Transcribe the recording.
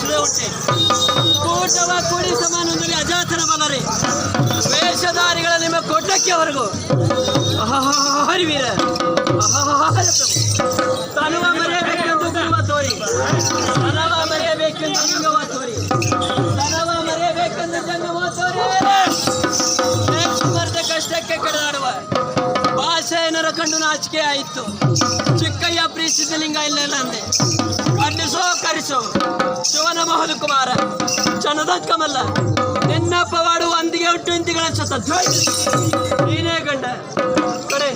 ಸುಳೆ ಹುಟ್ಟಿ ಕೂಟವ ಕೂಡಿ ಸಮಾನಂದರಿ ಅಜಾತನ ಬಲರೆ. ವೇಷಧಾರಿಗಳ ನಿಮ್ಮ ಕೊಟ್ಟಕ್ಕೆ ಹೊರಗು. ಹರಿವೀರ ತನುವ ಮರೆಯಬೇಕೆಂದು ಗುರುವ ತೋರಿ. ತನವ ಮರೆಯಬೇಕೆಂದು ಜಂಗವ ತೋರಿ. ತನವ ಮರೆಯಬೇಕೆಂದು ಜಂಗವ ತೋರಿ. ಸ್ಪರ್ಧೆ ಕಷ್ಟಕ್ಕೆ ಕಡದಾಡುವ. ಭಾಷೆಯನರ ಕಂಡು ನಾಚಿಕೆ ಆಯಿತು. ಚಿಕ್ಕಯ್ಯ ಪ್ರೀತಿಸಿದ ಲಿಂಗ ಇಲ್ಲ ಅಂದೆ. ಕರೆಸೋ ಕುಮಾರ ಚನದ ಕಮಲ್ಲ ನಿನ್ನ ಪವಾಡು ಒಂದಿಗೆ ಹುಟ್ಟು ಇಂತಿಗಳ ಸತ ನೀನೇ ಗಂಡ ಕಡೆ